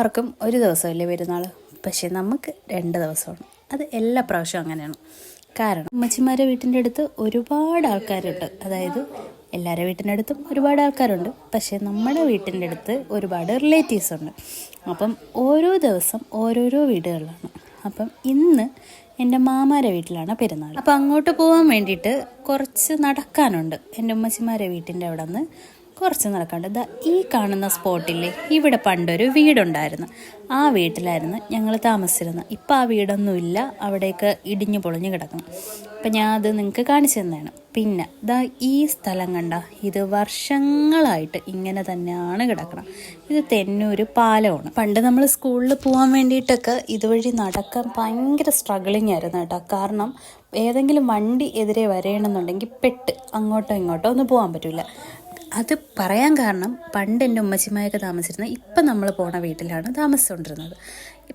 എല്ലാവർക്കും ഒരു ദിവസമല്ലേ പെരുന്നാൾ പക്ഷേ നമുക്ക് രണ്ട് ദിവസമാണ്. അത് എല്ലാ പ്രാവശ്യവും അങ്ങനെയാണ്. കാരണം അമ്മച്ചിമാരെ വീട്ടിന്റെ അടുത്ത് ഒരുപാട് ആൾക്കാരുണ്ട്. അതായത് എല്ലാവരുടെ വീട്ടിന്റെ അടുത്തും ഒരുപാട് ആൾക്കാരുണ്ട്. പക്ഷേ നമ്മുടെ വീട്ടിന്റെ അടുത്ത് ഒരുപാട് റിലേറ്റീവ്സ് ഉണ്ട്. അപ്പം ഓരോ ദിവസം ഓരോരോ വീടുകളിലാണ് അപ്പം ഇന്ന് എന്റെ മാമാരെ വീട്ടിലാണ് പെരുന്നാൾ. അപ്പം അങ്ങോട്ട് പോകാൻ വേണ്ടിയിട്ട് കുറച്ച് നടക്കാനുണ്ട്. എന്റെ ഉമ്മച്ചിമാരെ വീട്ടിന്റെ അവിടെ നിന്ന് കുറച്ച് നടക്കാണ്ട് ദാ ഈ കാണുന്ന സ്പോട്ടില്ലേ ഇവിടെ പണ്ടൊരു വീടുണ്ടായിരുന്നു. ആ വീട്ടിലായിരുന്നു ഞങ്ങൾ താമസിച്ചിരുന്നത്. ഇപ്പം ആ വീടൊന്നുമില്ല. അവിടേക്ക് ഇടിഞ്ഞു പൊളിഞ്ഞു കിടക്കണം അപ്പം ഞാൻ അത് നിങ്ങൾക്ക് കാണിച്ചു തന്നെയാണ് പിന്നെ ദാ ഈ സ്ഥലം കണ്ട ഇത് വർഷങ്ങളായിട്ട് ഇങ്ങനെ തന്നെയാണ് കിടക്കണം. ഇത് തെന്നൂര് പാലമാണ്. പണ്ട് നമ്മൾ സ്കൂളിൽ പോകാൻ വേണ്ടിയിട്ടൊക്കെ ഇതുവഴി നടക്കാൻ ഭയങ്കര സ്ട്രഗിളിങ് ആയിരുന്നു കേട്ടോ. കാരണം ഏതെങ്കിലും വണ്ടി എതിരെ വരണമെന്നുണ്ടെങ്കിൽ പെട്ട് അങ്ങോട്ടോ ഇങ്ങോട്ടോ ഒന്നും പോകാൻ പറ്റില്ല അത് പറയാൻ കാരണം പണ്ട് എന്റെ ഉമ്മച്ചിമായൊക്കെ താമസിച്ചിരുന്ന ഇപ്പം നമ്മൾ പോണ വീട്ടിലാണ് താമസിച്ചുകൊണ്ടിരുന്നത്.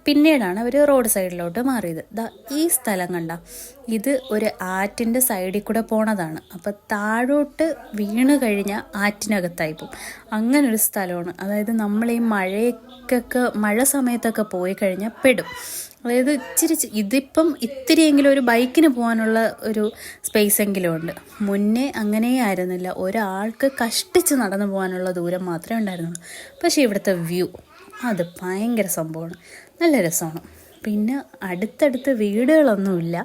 പിന്നീടാണ് അവർ റോഡ് സൈഡിലോട്ട് മാറിയത്. ദാ ഈ സ്ഥലം കണ്ട ഇത് ഒരു ആറ്റിന്റെ സൈഡിൽ കൂടെ പോണതാണ്. അപ്പോൾ താഴോട്ട് വീണ് കഴിഞ്ഞാൽ ആറ്റിനകത്തായി പോകും അങ്ങനൊരു സ്ഥലമാണ്. അതായത് നമ്മൾ ഈ മഴയൊക്കെ മഴ സമയത്തൊക്കെ പോയി കഴിഞ്ഞാൽ പെടും. അതായത് ഇച്ചിരി ഇതിപ്പം ഇത്തിരിയെങ്കിലും ഒരു ബൈക്കിന് പോകാനുള്ള ഒരു സ്പേസ് എങ്കിലും ഉണ്ട്. മുന്നേ അങ്ങനെ ആയിരുന്നില്ല. ഒരാൾക്ക് കഷ്ടിച്ച് നടന്നു പോകാനുള്ള ദൂരം മാത്രമേ ഉണ്ടായിരുന്നുള്ളൂ. പക്ഷേ ഇവിടുത്തെ വ്യൂ അത് ഭയങ്കര സംഭവമാണ്. നല്ല രസമാണ്. പിന്നെ അടുത്തടുത്ത് വീടുകളൊന്നുമില്ല.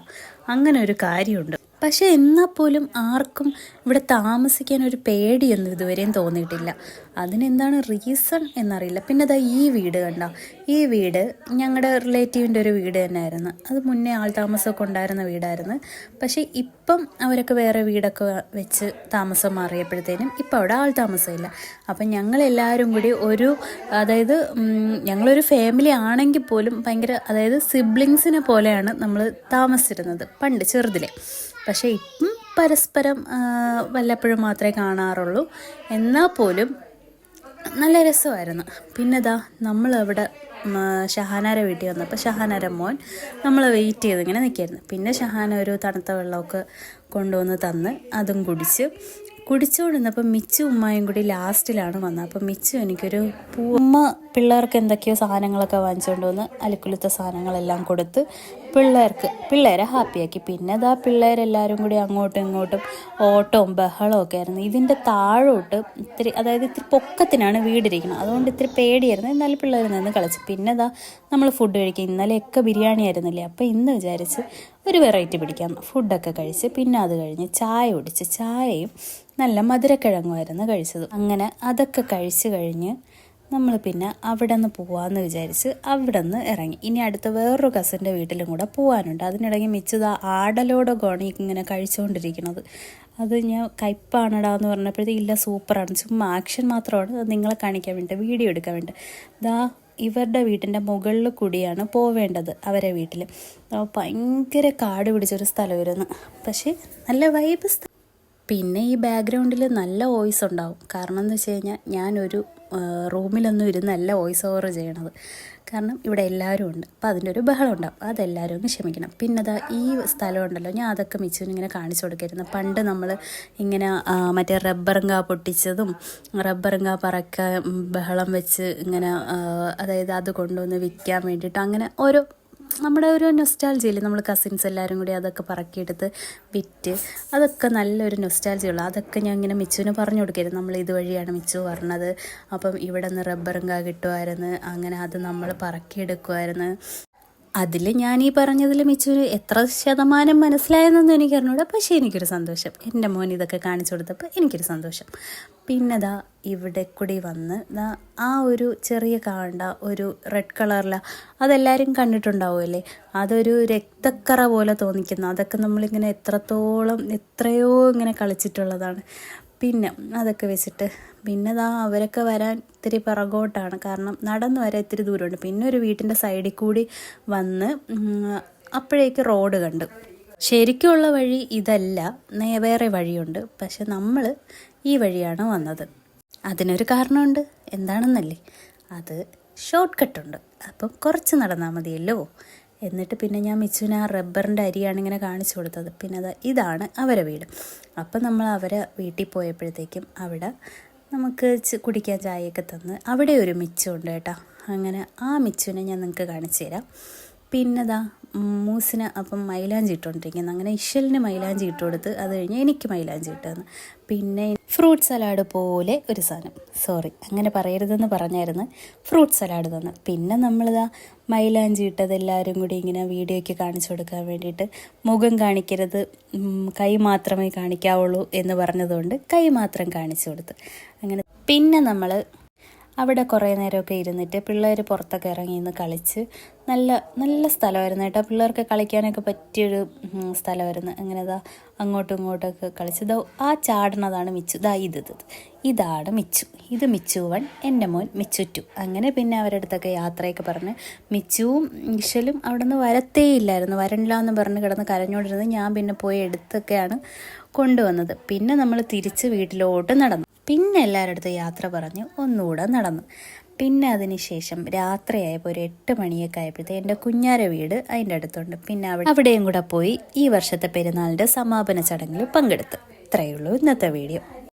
അങ്ങനെ ഒരു കാര്യമുണ്ട്. പക്ഷേ എന്നാൽ പോലും ആർക്കും ഇവിടെ താമസിക്കാൻ ഒരു പേടിയൊന്നും ഇതുവരെയും തോന്നിയിട്ടില്ല. അതിനെന്താണ് റീസൺ എന്നറിയില്ല. പിന്നെ അതാ ഈ വീട് കണ്ട? ഈ വീട് ഞങ്ങളുടെ റിലേറ്റീവിന്റെ ഒരു വീട് തന്നെയായിരുന്നു. അത് മുന്നേ ആൾ താമസമൊക്കെ ഉണ്ടായിരുന്ന വീടായിരുന്നു. പക്ഷേ ഇപ്പം അവരൊക്കെ വേറെ വീടൊക്കെ വെച്ച് താമസം മാറിയപ്പോഴത്തേനും ഇപ്പം അവിടെ ആൾ താമസമില്ല. അപ്പം ഞങ്ങളെല്ലാവരും കൂടി ഒരു അതായത് ഞങ്ങളൊരു ഫാമിലി ആണെങ്കിൽ പോലും ഭയങ്കര അതായത് സിബ്ലിങ്സിനെ പോലെയാണ് നമ്മൾ താമസിച്ചിരുന്നത് പണ്ട് ചെറുതിലെ. പക്ഷേ ഇപ്പം പരസ്പരം വല്ലപ്പോഴും മാത്രമേ കാണാറുള്ളൂ. എന്നാൽ പോലും നല്ല രസമായിരുന്നു. പിന്നെതാ നമ്മളവിടെ ഷഹാനാര വീട്ടിൽ വന്നപ്പോൾ ഷഹാനാര മോൻ നമ്മൾ വെയിറ്റ് ചെയ്ത് ഇങ്ങനെ നിൽക്കായിരുന്നു. പിന്നെ ഷഹാന ഒരു തണുത്ത വെള്ളമൊക്കെ കൊണ്ടുവന്ന് തന്ന് അതും കുടിച്ച്. കുടിച്ചുകൊണ്ടിരുന്നപ്പോൾ മിച്ചു ഉമ്മയും കൂടി ലാസ്റ്റിലാണ് വന്നത്. അപ്പോൾ മിച്ചു എനിക്കൊരു പൂ ഉമ്മ പിള്ളേർക്ക് എന്തൊക്കെയോ സാധനങ്ങളൊക്കെ വാങ്ങിച്ചുകൊണ്ട് വന്ന് അലിക്കുലത്തെ സാധനങ്ങളെല്ലാം കൊടുത്ത് പിള്ളേർക്ക് പിള്ളേരെ ഹാപ്പിയാക്കി പിന്നെ അതാ പിള്ളേരെല്ലാവരും കൂടി അങ്ങോട്ടും ഇങ്ങോട്ടും ഓട്ടവും ബഹളവും ഒക്കെ ആയിരുന്നു. ഇതിന്റെ താഴോട്ട് ഇത്തിരി അതായത് ഇത്തിരി പൊക്കത്തിനാണ് വീടിരിക്കുന്നത്. അതുകൊണ്ട് ഇത്തിരി പേടിയായിരുന്നു. എന്നാലും പിള്ളേർ നിന്ന് കളിച്ചു. പിന്നെ അതാ നമ്മൾ ഫുഡ് കഴിക്കും. ഇന്നലെയൊക്കെ ബിരിയാണി ആയിരുന്നില്ലേ? അപ്പോൾ ഇന്ന് വിചാരിച്ച് ഒരു വെറൈറ്റി പിടിക്കാം. ഫുഡൊക്കെ കഴിച്ച് പിന്നെ അത് കഴിഞ്ഞ് ചായ കുടിച്ച് ചായയും നല്ല മധുരക്കിഴങ്ങുമായിരുന്നു കഴിച്ചത്. അങ്ങനെ അതൊക്കെ കഴിച്ച് കഴിഞ്ഞ് നമ്മൾ പിന്നെ അവിടെ നിന്ന് പോവാമെന്ന് വിചാരിച്ച് അവിടെ നിന്ന് ഇറങ്ങി. ഇനി അടുത്ത വേറൊരു കസിന്റെ വീട്ടിലും കൂടെ പോകാനുണ്ട് അതിനിടയ്ക്ക് മിച്ചത് ഗോണി ഇങ്ങനെ കഴിച്ചുകൊണ്ടിരിക്കുന്നത് അത് ഞാൻ കയ്പാണടാ എന്ന് പറഞ്ഞപ്പോഴത്തേക്ക് ഇല്ല സൂപ്പറാണ്. ചുമ്മാ ആക്ഷൻ മാത്രമാണ്. നിങ്ങളെ കാണിക്കാൻ വേണ്ടി വീഡിയോ എടുക്കാൻ വേണ്ടി ദാ ഇവരുടെ വീട്ടിന്റെ മുകളിൽ കൂടിയാണ് പോവേണ്ടത് അവരെ വീട്ടിൽ ഭയങ്കര കാട് പിടിച്ചൊരു സ്ഥലമായിരുന്നു പക്ഷേ നല്ല വൈബ് പിന്നെ ഈ ബാക്ക്ഗ്രൗണ്ടിൽ നല്ല വോയിസ് ഉണ്ടാവും. കാരണം എന്ന് വെച്ച് കഴിഞ്ഞാൽ ഞാനൊരു റൂമിലൊന്നും ഇരുന്നല്ല വോയിസ് ഓവർ ചെയ്യണത്. കാരണം ഇവിടെ എല്ലാവരും ഉണ്ട്. അപ്പം അതിന്റെ ഒരു ബഹളം ഉണ്ടാവും. അതെല്ലാവരും ഒന്ന് ക്ഷമിക്കണം. പിന്നെ അതാ ഈ സ്ഥലം ഉണ്ടല്ലോ. ഞാൻ അതൊക്കെ മിച്ചുവിന് ഇങ്ങനെ കാണിച്ചു കൊടുക്കായിരുന്നു. പണ്ട് നമ്മൾ ഇങ്ങനെ മറ്റേ മറ്റേ കാ പൊട്ടിച്ചതും റബ്ബറുങ്ക പറക്കാൻ ബഹളം വെച്ച് ഇങ്ങനെ അതായത് അത് കൊണ്ടുവന്ന് വിൽക്കാൻ വേണ്ടിയിട്ട് അങ്ങനെ ഓരോ നമ്മുടെ ഒരു നൊസ്റ്റാൾജിയിൽ നമ്മൾ കസിൻസ് എല്ലാവരും കൂടി അതൊക്കെ പറക്കിയെടുത്ത് വിറ്റ് അതൊക്കെ നല്ലൊരു നൊസ്റ്റാൾജിയുള്ള അതൊക്കെ ഞാൻ ഇങ്ങനെ മിച്ചുവിന് പറഞ്ഞു കൊടുക്കരുത് നമ്മൾ ഇതുവഴിയാണ് മിച്ചു പറഞ്ഞത്. അപ്പം ഇവിടെ നിന്ന് റബ്ബറും കാ കിട്ടുമായിരുന്നു അങ്ങനെ അത് നമ്മൾ പറക്കിയെടുക്കുമായിരുന്നു അതിൽ ഞാൻ ഈ പറഞ്ഞതിൽ മിച്ചു എത്ര ശതമാനം മനസ്സിലായെന്നൊന്നും എനിക്ക് അറിഞ്ഞൂടാ. പക്ഷേ എനിക്കൊരു സന്തോഷം. എന്റെ മോൻ ഇതൊക്കെ കാണിച്ചു കൊടുത്തപ്പോൾ എനിക്കൊരു സന്തോഷം. പിന്നെ ദാ ഇവിടെ കൂടി വന്ന് ദാ ആ ഒരു ചെറിയ കാണ്ട ഒരു റെഡ് കളറില അതെല്ലാവരും കണ്ടിട്ടുണ്ടാവുമല്ലേ? അതൊരു രക്തക്കറ പോലെ തോന്നിക്കുന്നു. അതൊക്കെ നമ്മളിങ്ങനെ എത്രത്തോളം എത്രയോ ഇങ്ങനെ കളിച്ചിട്ടുള്ളതാണ്. പിന്നെ അതൊക്കെ വെച്ചിട്ട് പിന്നെ ദാ അവരൊക്കെ വരാൻ ഇത്തിരി പിറകോട്ടാണ്. കാരണം നടന്നു വരാൻ ഇത്തിരി ദൂരമുണ്ട്. പിന്നെ ഒരു വീട്ടിന്റെ സൈഡിൽ കൂടി വന്ന് അപ്പോഴേക്ക് റോഡ് കണ്ടു. ശരിക്കുള്ള വഴി ഇതല്ല. വേറെ വഴിയുണ്ട്. പക്ഷെ നമ്മൾ ഈ വഴിയാണ് വന്നത്. അതിനൊരു കാരണമുണ്ട്. എന്താണെന്നല്ലേ? അത് ഷോർട്ട് കട്ടുണ്ട് അപ്പം കുറച്ച് നടന്നാൽ മതിയല്ലോ? എന്നിട്ട് പിന്നെ ഞാൻ മിച്ചുവിന് ആ റബ്ബറിന്റെ അരിയാണ് ഇങ്ങനെ കാണിച്ചു കൊടുത്തത്. പിന്നെ അത് ഇതാണ് അവരെ വീട്. അപ്പം നമ്മൾ അവരെ വീട്ടിൽ പോയപ്പോഴത്തേക്കും അവിടെ നമുക്ക് കുടിക്കാൻ ചായയൊക്കെ തന്ന് അവിടെ ഒരു മിച്ചമുണ്ട് കേട്ടോ. അങ്ങനെ ആ മിച്ചുവിനെ ഞാൻ നിങ്ങൾക്ക് കാണിച്ചു തരാം. പിന്നെതാ മൂസിന് അപ്പം മൈലാഞ്ചി ഇട്ടുകൊണ്ടിരിക്കുന്നത് അങ്ങനെ ഇഷലിന് മൈലാഞ്ചി ഇട്ട് കൊടുത്ത് അത് കഴിഞ്ഞ് എനിക്ക് മൈലാഞ്ചി ഇട്ടാന്ന് പിന്നെ ഫ്രൂട്ട് സലാഡ് പോലെ ഒരു സാധനം. സോറി അങ്ങനെ പറയരുതെന്ന് പറഞ്ഞായിരുന്നു. ഫ്രൂട്ട് സലാഡ് തന്നു. പിന്നെ നമ്മളിതാ മൈലാഞ്ചി ഇട്ടത് എല്ലാവരും കൂടി ഇങ്ങനെ വീഡിയോയ്ക്ക് കാണിച്ചു കൊടുക്കാൻ വേണ്ടിയിട്ട് മുഖം കാണിക്കരുത് കൈ മാത്രമേ കാണിക്കാവുള്ളൂ എന്ന് പറഞ്ഞതുകൊണ്ട് കൈ മാത്രം കാണിച്ചു കൊടുത്ത്. അങ്ങനെ പിന്നെ നമ്മൾ അവിടെ കുറേ നേരമൊക്കെ ഇരുന്നിട്ട് പിള്ളേർ പുറത്തൊക്കെ ഇറങ്ങി നിന്ന് കളിച്ച് നല്ല നല്ല സ്ഥലമായിരുന്നു കേട്ടോ. പിള്ളേർക്ക് കളിക്കാനൊക്കെ പറ്റിയൊരു സ്ഥലമായിരുന്നു. അങ്ങനെ അങ്ങോട്ടും ഇങ്ങോട്ടൊക്കെ കളിച്ച് ഇതാ ആ ചാടണതാണ് മിച്ചു. ഇത് ഇത്. ഇതാണ് മിച്ചു. ഇത് മിച്ചു വൺ എന്റെ മോൻ മിച്ചു ടു. അങ്ങനെ പിന്നെ അവരുടെ അടുത്തൊക്കെ യാത്രയൊക്കെ പറഞ്ഞ് മിച്ചുവും ഇഷലും അവിടെ നിന്ന് വരത്തേ ഇല്ലായിരുന്നു. വരണില്ല എന്ന് പറഞ്ഞ് കിടന്ന് കരഞ്ഞുകൊണ്ടിരുന്നത് ഞാൻ പിന്നെ പോയി എടുത്തൊക്കെയാണ് കൊണ്ടുവന്നത്. പിന്നെ നമ്മൾ തിരിച്ച് വീട്ടിലോട്ട് നടന്നു. പിന്നെ എല്ലാവരുടെ അടുത്ത് യാത്ര പറഞ്ഞ് ഒന്നുകൂടെ നടന്നു. പിന്നെ അതിന് ശേഷം രാത്രിയായപ്പോൾ ഒരു എട്ട് മണിയൊക്കെ ആയപ്പോഴത്തെ എന്റെ കുഞ്ഞാര വീട് അതിന്റെ അടുത്തുണ്ട്. പിന്നെ അവിടെ അവിടെയും കൂടെ പോയി ഈ വർഷത്തെ പെരുന്നാളിന്റെ സമാപന ചടങ്ങിൽ പങ്കെടുത്തു. ഇത്രയേ ഉള്ളൂ ഇന്നത്തെ വീഡിയോ.